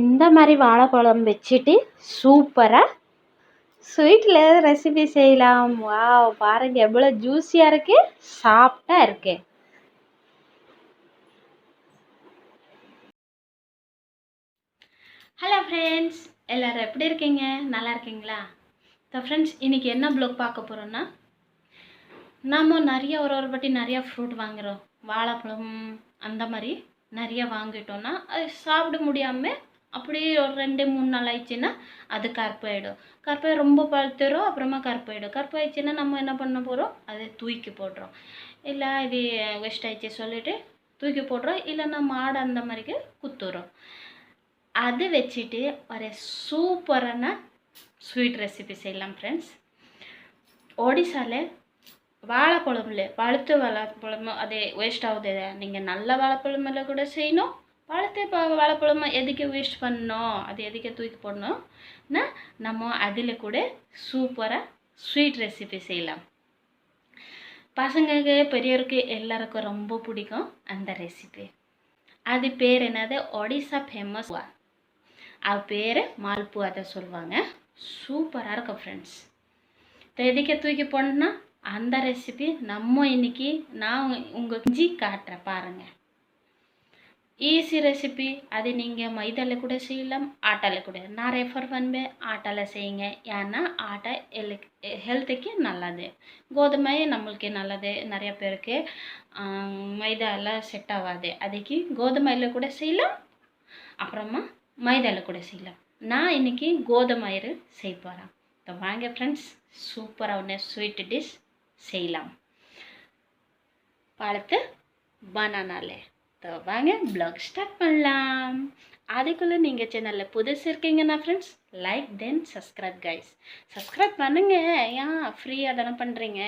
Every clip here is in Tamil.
இந்த மாதிரி வாழைப்பழம் வச்சுட்டு சூப்பராக ஸ்வீட்டில் ரெசிபி செய்யலாம். வா பாருங்க எவ்வளோ ஜூஸியாக இருக்கு சாஃப்டாக இருக்கு. ஹலோ ஃப்ரெண்ட்ஸ் எல்லோரும் எப்படி இருக்கீங்க? நல்லா இருக்கீங்களா? த ஃப்ரெண்ட்ஸ் இன்றைக்கி என்ன ப்ளாக் பார்க்க போகிறோன்னா நம்ம நிறைய ஒரு ஒரு வாட்டி நிறையா ஃப்ரூட் வாங்குகிறோம் வாழைப்பழம் அந்த மாதிரி நிறைய வாங்கிட்டோன்னா அது சாப்பிட முடியாமல் அப்படியே ஒரு ரெண்டு மூணு நாள் ஆயிடுச்சுன்னா அது கருப்பாயிடும். கருப்பாய் ரொம்ப பழுத்துரும் அப்புறமா கருப்பாயிடும். கருப்பாயிடுச்சுன்னா நம்ம என்ன பண்ண போகிறோம் அதை தூக்கி போடுறோம் இல்லை இது வேஸ்ட் ஆயிடுச்சு சொல்லிவிட்டு தூக்கி போடுறோம் இல்லைன்னா மாடு அந்த மாதிரிக்கு குத்துறோம் அது வச்சுட்டு ஒரு சூப்பரான ஸ்வீட் ரெசிபி செய்யலாம் ஃப்ரெண்ட்ஸ் ஒடிசாவில் வாழைப்பழம்ல வளர்த்து வாழைப்பழமும் அது வேஸ்ட் ஆகுது. நீங்கள் நல்ல வாழைப்பழமில் கூட செய்யணும். வளர்த்து இப்போ வாழைப்பழம் எதுக்கு வேஸ்ட் பண்ணோம் அது எதுக்கு தூக்கி போடணும்னா நம்ம அதில் கூட சூப்பராக ஸ்வீட் ரெசிபி செய்யலாம். பசங்களுக்கு பெரியவருக்கு எல்லாருக்கும் ரொம்ப பிடிக்கும் அந்த ரெசிபி அது பேர் என்னது? ஒடிசா ஃபேமஸ் அது பேர் மால்பூ அதை சொல்லுவாங்க. சூப்பராக இருக்கும் ஃப்ரெண்ட்ஸ் இப்போ எதுக்கே தூக்கி போடணும்னா அந்த ரெசிபி நம்ம இன்னைக்கு நான் உங்கள் செஞ்சு காட்டுறேன் பாருங்கள் ஈஸி ரெசிபி அது நீங்கள் மைதாவில் கூட செய்யலாம் ஆட்டாவில் கூட. நான் ரெஃபர் பண்ணுவேன் ஆட்டாவில் செய்யுங்க. ஏன்னா ஆட்டை எல்லு ஹெல்த்துக்கு நல்லது. கோதுமை நம்மளுக்கு நல்லது நிறைய பேருக்கு. மைதாவில் செட் ஆகாது. அதுக்கு கோதுமையில் கூட செய்யலாம் அப்புறமா மைதாவில் கூட செய்யலாம். நான் இன்றைக்கி கோதுமயிறு செய்ய போகிறேன் இப்போ வாங்க ஃப்ரெண்ட்ஸ் சூப்பராக ஒன்று ஸ்வீட் டிஷ் செய்யலாம். பழத்து பனானாலே ஸோ வாங்க பிளாக் ஸ்டார்ட் பண்ணலாம். அதுக்குள்ளே நீங்கள் சேனலில் புதுசு இருக்கீங்கன்னா friends like then subscribe guys subscribe பண்ணுங்க. ஏன் ஃப்ரீயாக தானே பண்ணுறீங்க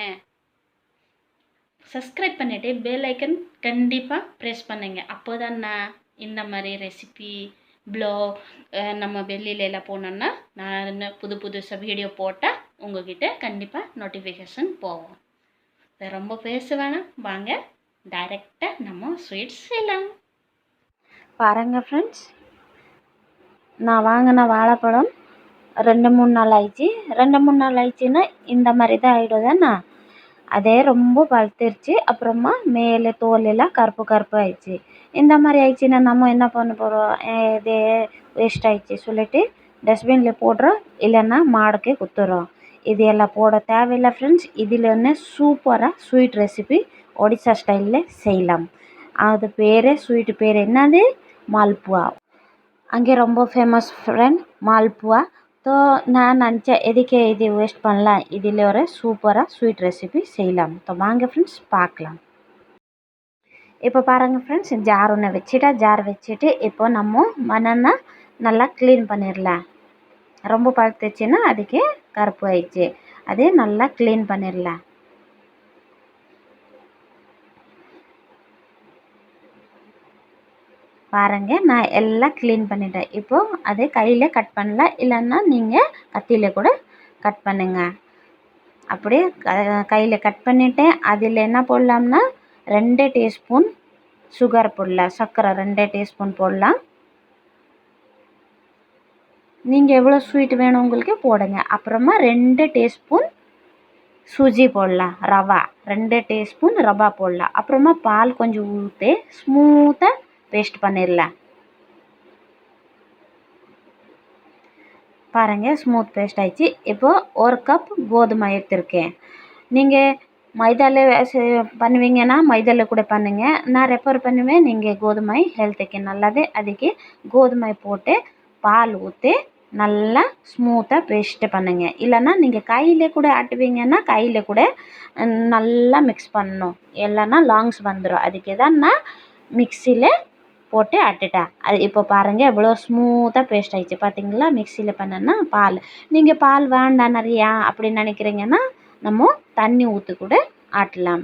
சப்ஸ்கிரைப் பண்ணிவிட்டு பெல் ஐக்கன் கண்டிப்பாக ப்ரெஸ் பண்ணுங்க. அப்போ தானே இந்த மாதிரி ரெசிபி ப்ளாக் நம்ம வெள்ளியில எல்லாம் போனோன்னா நான் புது புதுசாக வீடியோ போட்டால் உங்ககிட்ட கண்டிப்பாக நோட்டிஃபிகேஷன் போவோம் ரொம்ப பேச வேணாம். வாங்க டைரெக்டாக நம்ம ஸ்வீட்ஸ் செய்யலாம். பாருங்கள் ஃப்ரெண்ட்ஸ் நான் வாங்கின வாழைப்பழம் ரெண்டு மூணு நாள் ஆயிடுச்சு. ரெண்டு மூணு நாள் ஆயிடுச்சுன்னா இந்த மாதிரி தான் ஆகிடும் தானே அதே ரொம்ப பழுத்துருச்சு அப்புறமா மேலே தோலெல்லாம் கருப்பு கருப்பு ஆயிடுச்சு. இந்த மாதிரி ஆயிடுச்சுன்னா நம்ம என்ன பண்ண போகிறோம் இதே வேஸ்ட் ஆயிடுச்சு சொல்லிட்டு டஸ்ட்பினில் போடுறோம். இல்லைன்னா மாடுக்கு குத்துறோம். இது எல்லாம் போட தேவையில்லை ஃப்ரெண்ட்ஸ் இதில் என்ன சூப்பராக ஸ்வீட் ரெசிபி ஒடிசா ஸ்டைலில் செய்யலாம். அது பேர் ஸ்வீட்டு பேர் என்னது? மால்புவா. அங்கே ரொம்ப ஃபேமஸ் ஃப்ரெண்ட் மால்புவா. ஸோ நான் நினச்சேன் எதுக்கு இது வேஸ்ட் பண்ணலாம்? இதில் ஒரு சூப்பராக ஸ்வீட் ரெசிபி செய்யலாம். ஸோ வாங்க ஃப்ரெண்ட்ஸ் பார்க்கலாம். இப்போ பாருங்கள் ஃப்ரெண்ட்ஸ் ஜார் ஒன்று வச்சுட்டா ஜார் வச்சுட்டு இப்போ நம்ம மணனை நல்லா க்ளீன் பண்ணிடலாம். ரொம்ப பழுத்துச்சுன்னா அதுக்கு கருப்பு ஆயிடுச்சு அதே நல்லா க்ளீன் பண்ணிடலாம். பாருங்கள் நான் எல்லாம் க்ளீன் பண்ணிட்டேன். இப்போது அதை கையில் கட் பண்ணலாம். இல்லைன்னா நீங்கள் கத்தியில் கூட கட் பண்ணுங்க. அப்படியே கையில் கட் பண்ணிவிட்டேன் அதில் என்ன போடலாம்னா ரெண்டு டீஸ்பூன் சுகர் போடலாம். சர்க்கரை ரெண்டு டீஸ்பூன் போடலாம். நீங்கள் எவ்வளோ ஸ்வீட் வேணும் உங்களுக்கு போடுங்க. அப்புறமா ரெண்டு டீஸ்பூன் சூஜி போடலாம். ரவா. ரெண்டு டீஸ்பூன் ரவா போடலாம். அப்புறமா பால் கொஞ்சம் ஊற்றி ஸ்மூத்தாக பேஸ்ட் பண்ணிடலாம் பாருங்கள் ஸ்மூத் பேஸ்ட் ஆயிடுச்சு. இப்போது ஒரு கப் கோதுமை எடுத்திருக்கேன். நீங்கள் மைதாவில் பண்ணுவீங்கன்னா மைதாவில் கூட பண்ணுங்கள் நான் ரெஃபர் பண்ணுவேன் நீங்கள் கோதுமை ஹெல்த்துக்கு நல்லது. அதுக்கு கோதுமை போட்டு பால் ஊற்றி நல்லா ஸ்மூத்தாக பேஸ்ட்டு பண்ணுங்கள் இல்லைன்னா நீங்கள் கையில் கூட ஆட்டுவீங்கன்னா கையில் கூட நல்லா மிக்ஸ் பண்ணணும். இல்லைன்னா லாங்ஸ் வந்துடும் அதுக்கு தான் நான் மிக்சியில் போட்டு ஆட்டிட்டேன் அது இப்போ பாருங்கள் எவ்வளோ ஸ்மூத்தாக பேஸ்ட் ஆகிடுச்சு பார்த்தீங்களா மிக்சியில் பண்ணேன்னா பால். நீங்கள் பால் வேண்டாம் நிறையா அப்படின்னு நினைக்கிறீங்கன்னா நம்ம தண்ணி ஊற்றி கூட ஆட்டலாம்.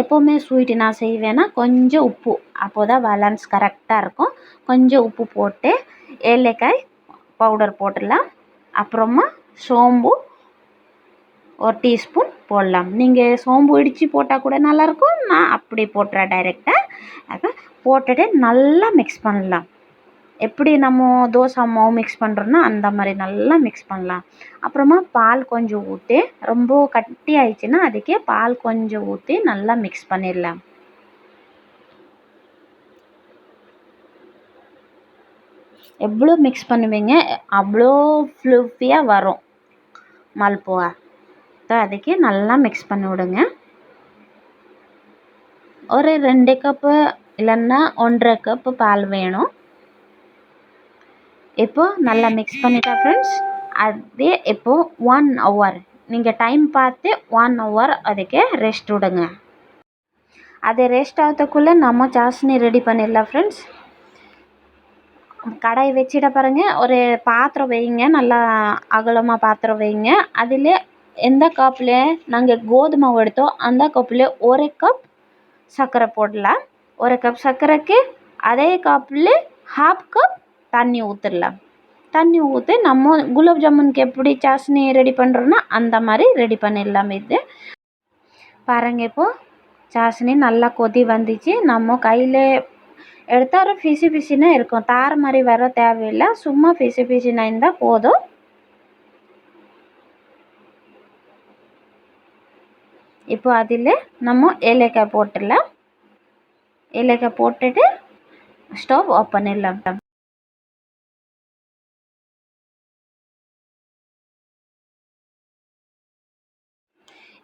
எப்போவுமே ஸ்வீட்டு நான் செய்வேன்னா கொஞ்சம் உப்பு. அப்போ தான் பேலன்ஸ் கரெக்டாக இருக்கும். கொஞ்சம் உப்பு போட்டு ஏலக்காய் பவுடர் போட்டுடலாம். அப்புறமா சோம்பு ஒரு டீஸ்பூன் போடலாம். நீங்கள் சோம்பு இடித்து போட்டால் கூட நல்லாயிருக்கும். நான் அப்படி போட்டுறேன் டைரெக்டாக அப்போ போட்டுட்டு நல்லா மிக்ஸ் பண்ணலாம். எப்படி நம்ம தோசை மாவு மிக்ஸ் பண்ணுறோன்னா அந்த மாதிரி நல்லா மிக்ஸ் பண்ணலாம். அப்புறமா பால் கொஞ்சம் ஊற்றி ரொம்ப கட்டி ஆயிடுச்சுன்னா அதுக்கே பால் கொஞ்சம் ஊற்றி நல்லா மிக்ஸ் பண்ணிடலாம். எவ்வளோ மிக்ஸ் பண்ணுவீங்க? அவ்வளோ ஃப்ளூஃபியாக வரும். மல்புவா? ಅದಕ್ಕೆ நல்லா மிக்ஸ் பண்ணி விடுங்க ஒரு ரெண்டு கப்பு இல்லைன்னா ஒன்றரை கப்பு பால் வேணும் இப்போது நல்லா மிக்ஸ் பண்ணிட்டா ஃப்ரெண்ட்ஸ் அதே இப்போது ஒன் ஹவர் நீங்கள் டைம் பார்த்து ஒன் ஹவர் ಅದಕ್ಕೆ ரெஸ்ட் விடுங்க அது ரெஸ்ட் ஆகிறதுக்குள்ளே நம்ம சாஸ்னி ரெடி பண்ணிடலாம் ஃப்ரெண்ட்ஸ் கடாய் வச்சிட பாருங்க ஒரு பாத்திரம் வைங்க நல்லா அகலமாக பாத்திரம் வைங்க அதில் எந்த கப்பில் நாங்கள் கோதுமை மாவு எடுத்தோ அந்த கப்பில் ஒரு கப் சர்க்கரை போடலாம். ஒரு கப் சர்க்கரைக்கு அதே கப்பில் ஹாஃப் கப் தண்ணி ஊற்றிடலாம் தண்ணி ஊற்றி நம்ம குலாப் ஜாமுனுக்கு எப்படி சாஸ்னி ரெடி பண்ணுறோன்னா அந்த மாதிரி ரெடி பண்ணிடலாம் இது. பாருங்க இப்போது சாஸ்னி நல்லா கொதி வந்துச்சு. நம்ம கையில் எடுத்தால் ஒரு பிசு பிசுன்னு இருக்கும். தார் மாதிரி வர தேவையில்லை. சும்மா பிசு பிசுனா இருந்தால் போதும். இப்போ அதில் நம்ம ஏலக்காய் போட்டுடலாம். ஏலக்காய் போட்டுட்டு ஸ்டவ் ஆஃப் பண்ணிடலாம்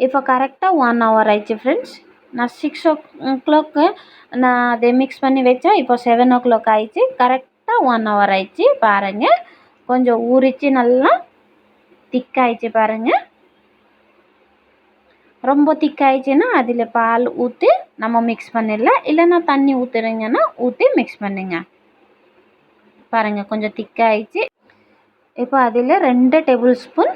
இப்போ கரெக்டாக ஒன் ஹவர் ஆயிடுச்சு ஃப்ரெண்ட்ஸ் நான் சிக்ஸ் ஓ கிளாக்கு நான் அதை மிக்ஸ் பண்ணி வச்சேன். இப்போ செவன் ஓ கிளாக் ஆயிடுச்சு. கரெக்டாக ஒன் ஹவர் ஆயிடுச்சு. பாருங்கள் கொஞ்சம் ஊறிச்சு. நல்லா திக்காயிடுச்சு பாருங்கள் ரொம்ப திக்காயிடுச்சுன்னா அதில் பால் ஊற்றி நம்ம மிக்ஸ் பண்ணிடலாம். இல்லைன்னா தண்ணி ஊற்றுறீங்கன்னா ஊற்றி மிக்ஸ் பண்ணுங்க. பாருங்கள் கொஞ்சம் திக்காயிடுச்சு இப்போ அதில் ரெண்டு டேபிள் ஸ்பூன்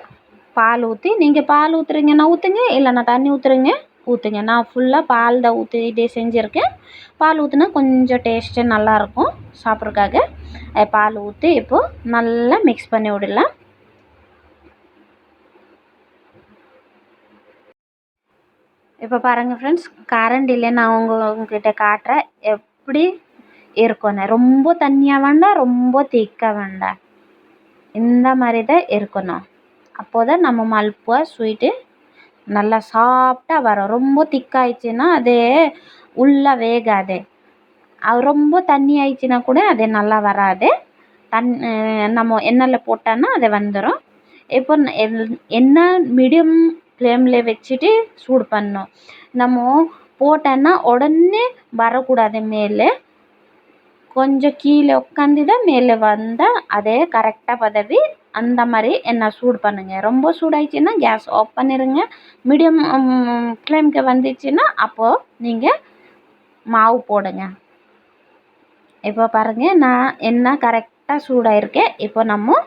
பால் ஊற்றி நீங்கள் பால் ஊற்றுறீங்கன்னா ஊற்றுங்க இல்லைன்னா தண்ணி ஊற்றுறீங்க ஊற்றுங்க நான் ஃபுல்லாக பால் தான் ஊற்றிட்டே செஞ்சுருக்கேன். பால் ஊற்றுனா கொஞ்சம் டேஸ்ட்டு நல்லாயிருக்கும் சாப்பிட்றதுக்காக. பால் ஊற்றி இப்போது நல்லா மிக்ஸ் பண்ணி விடலாம். இப்போ பாருங்கள் ஃப்ரெண்ட்ஸ் கரண்ட் இல்லை நான் உங்கள் உங்ககிட்ட காட்டுறேன். எப்படி இருக்கணும் ரொம்ப தண்ணியாக வேண்டாம் ரொம்ப திக்காக வேண்டாம். இந்த மாதிரி தான் இருக்கணும். அப்போ தான் நம்ம மல்புவா ஸ்வீட்டு நல்லா சாஃப்டாக வரும். ரொம்ப திக்காயிடுச்சுன்னா அது உள்ளே வேகாது. அது ரொம்ப தண்ணி ஆயிடுச்சுன்னா கூட அது நல்லா வராது. தன் நம்ம எண்ணெயில் போட்டோன்னா அது வந்துடும் இப்போ என்ன மீடியம் ஃப்ளேமில் வச்சுட்டு சூடு பண்ணணும். நம்ம போட்டோன்னா உடனே வரக்கூடாது மேலே. கொஞ்சம் கீழே உட்காந்து தான் மேலே வந்தால் அதே கரெக்டாக பதவி அந்த மாதிரி என்ன சூடு பண்ணுங்கள் ரொம்ப சூடாயிடுச்சுன்னா கேஸ் ஆஃப் பண்ணிடுங்க மீடியம் ஃப்ளேம்க்கு வந்துச்சுன்னா அப்போது நீங்கள் மாவு போடுங்க. இப்போ பாருங்கள் நான் என்ன கரெக்டாக சூடாயிருக்கேன் இப்போ நம்ம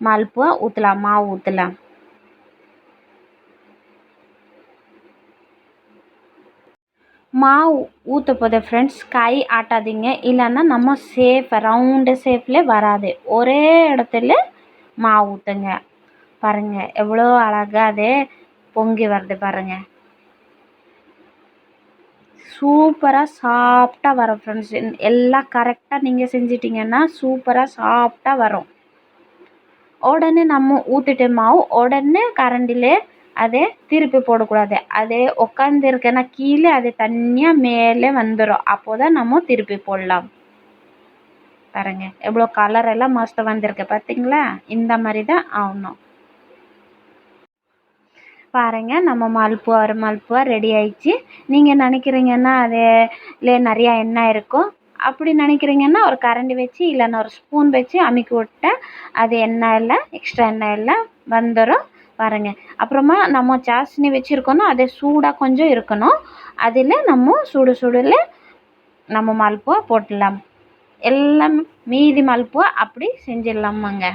மல்புவா ஊற்றலாம் மாவு ஊற்றலாம் மாவு ஊற்ற போது ஃப்ரெண்ட்ஸ் கை ஆட்டாதீங்க. இல்லைன்னா நம்ம சேஃப் ரவுண்டு ஷேப்பில் வராது. ஒரே இடத்துல மாவு ஊற்றுங்க பாருங்கள் எவ்வளோ அழகாக அதே பொங்கி வருது பாருங்கள் சூப்பராக சாஃப்டாக வரும் ஃப்ரெண்ட்ஸ் எல்லாம் கரெக்டாக நீங்கள் செஞ்சிட்டிங்கன்னா சூப்பராக சாஃப்டாக வரும். உடனே நம்ம ஊற்றிட்டு மாவு உடனே கரண்டிலே அதை திருப்பி போடக்கூடாது. அதே உட்காந்துருக்கேன்னா கீழே அது தனியாக மேலே வந்துடும் அப்போ தான் நம்ம திருப்பி போடலாம். பாருங்க எவ்வளோ கலர் எல்லாம் மஸ்ட் வந்திருக்கு பார்த்தீங்களா இந்த மாதிரி தான் ஆகணும். பாருங்க நம்ம மல்புவா ஒரு மல்புவா ரெடி ஆயிடுச்சு. நீங்கள் நினைக்கிறீங்கன்னா அதில் நிறையா எண்ணெய் இருக்கும். அப்படி நினைக்கிறீங்கன்னா ஒரு கரண்டி வச்சு இல்லைன்னா ஒரு ஸ்பூன் வச்சு அமுக்கி விட்டால் அது எண்ணெய் எல்லாம் எக்ஸ்ட்ரா எண்ணெய் எல்லாம் வந்துடும் பாருங்க. அப்புறமா நம்ம சாஸ்னி வச்சுருக்கோன்னா அதே சூடாக கொஞ்சம் இருக்கணும். அதில் நம்ம சுடு சுடில் நம்ம மல்புவா போட்டுடலாம். எல்லாம் மீதி மல்புவா அப்படி செஞ்சிடலாமாங்க.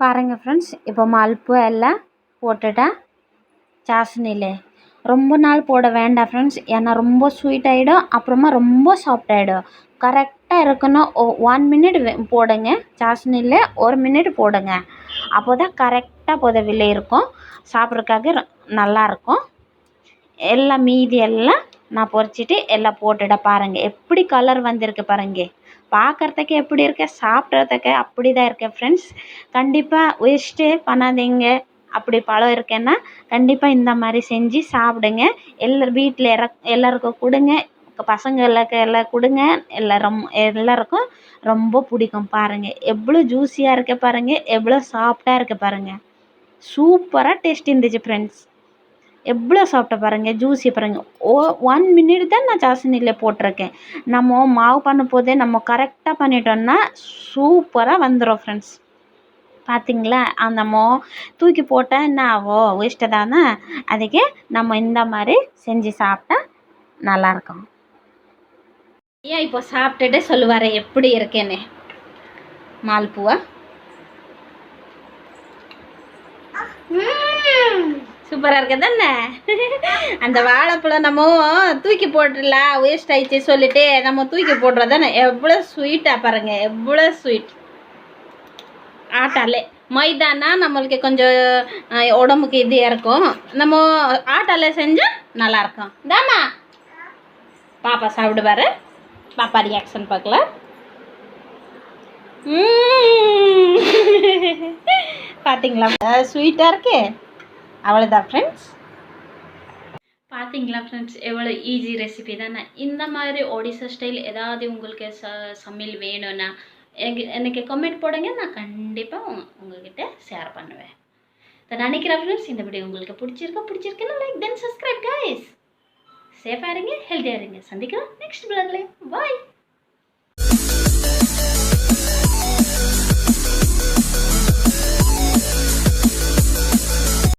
பாருங்கள் ஃப்ரெண்ட்ஸ் இப்போ மல்பு எல்லாம் போட்டுட்டேன் சாசனிலே. ரொம்ப நாள் போட வேண்டாம் ஃப்ரெண்ட்ஸ் ஏன்னா ரொம்ப ஸ்வீட் ஆகிடும் அப்புறமா ரொம்ப சாஃப்ட் ஆகிடும் கரெக்டாக இருக்கணும் ஒன் மினிட் போடுங்க. சாசனியில் ஒரு மினிட் போடுங்க. அப்போ தான் கரெக்டாக புதவில இருக்கும். சாப்பிட்றதுக்காக நல்லாயிருக்கும் எல்லாம் மீதி எல்லாம் நான் பொறிச்சிட்டு எல்லாம் போட்டுட பாருங்க. எப்படி கலர் வந்திருக்கு பாருங்க. பார்க்கறதுக்கு எப்படி இருக்கு சாப்பிட்றதுக்கு அப்படி தான் இருக்கேன் ஃப்ரெண்ட்ஸ் கண்டிப்பாக வேஸ்ட்டே பண்ணாதீங்க. அப்படி பழம் இருக்கேன்னா கண்டிப்பாக இந்த மாதிரி செஞ்சு சாப்பிடுங்க. எல்லார் வீட்டில் இற எல்லாருக்கும் கொடுங்க. பசங்களுக்கு எல்லாம் கொடுங்க. எல்லாரும் எல்லாருக்கும் ரொம்ப பிடிக்கும் பாருங்கள் எவ்வளோ ஜூஸியாக இருக்க பாருங்கள் எவ்வளோ சாஃப்டாக இருக்க பாருங்கள் சூப்பராக டேஸ்ட் இருந்துச்சு ஃப்ரெண்ட்ஸ் எவ்வளோ சாப்பிட்ட பாருங்கள் ஜூஸி பாருங்கள் ஓ ஒன் மினிட் தான் நான் சாசனியில் போட்டிருக்கேன். நம்ம மாவு பண்ண போதே நம்ம கரெக்டாக பண்ணிட்டோம்னா சூப்பராக வந்துடும் ஃப்ரெண்ட்ஸ் பார்த்தீங்களா அந்த நம்ம தூக்கி போட்டால் என்ன ஆகும்? வேஸ்ட்டு தானே? அதுக்கு நம்ம இந்த மாதிரி செஞ்சு சாப்பிட்டா நல்லாயிருக்கும். ஏன் இப்போ சாப்பிட்டுட்டு சொல்லுவார் எப்படி இருக்கேன்னு? மால்பூவா சூப்பராக இருக்கு தானே? அந்த வாழைப்பழம் நம்ம தூக்கி போட்டுடலாம் வேஸ்ட் ஆயிடுச்சு சொல்லிட்டு நம்ம தூக்கி போடுறது தானே? எவ்வளோ ஸ்வீட்டாக பாருங்க எவ்வளோ ஸ்வீட் ஆட்டாலே. மைதானா நம்மளுக்கு கொஞ்சம் உடம்புக்கு இதாக இருக்கும். நம்ம ஆட்டாலே செஞ்சால் நல்லாயிருக்கும் தாமா பாப்பா சாப்பிடுவாரு பாப்பா ரியாக்ஷன் பார்க்கலாம் பார்த்தீங்களா ஸ்வீட்டாக இருக்கு. அவ்வளோதான் ஃப்ரெண்ட்ஸ் பார்த்தீங்களா ஃப்ரெண்ட்ஸ் எவ்வளோ ஈஸி ரெசிபி தானே. இந்த மாதிரி ஒடிசா ஸ்டைல் ஏதாவது உங்களுக்கு ச சமையல் வேணும்னா எனக்கு கமெண்ட் போடுங்க. நான் கண்டிப்பாக உங்க உங்ககிட்ட ஷேர் பண்ணுவேன். நினைக்கிறேன் ஃப்ரெண்ட்ஸ் இந்த வீடியோ உங்களுக்கு பிடிச்சிருக்கா பிடிச்சிருக்கேன்னா லைக் தென் சப்ஸ்கிரைப் கைஸ் சேஃபாக இருங்க ஹெல்த்தியாக இருங்க. சந்திக்கிறோம் நெக்ஸ்ட் பிளாக்லேயே பாய்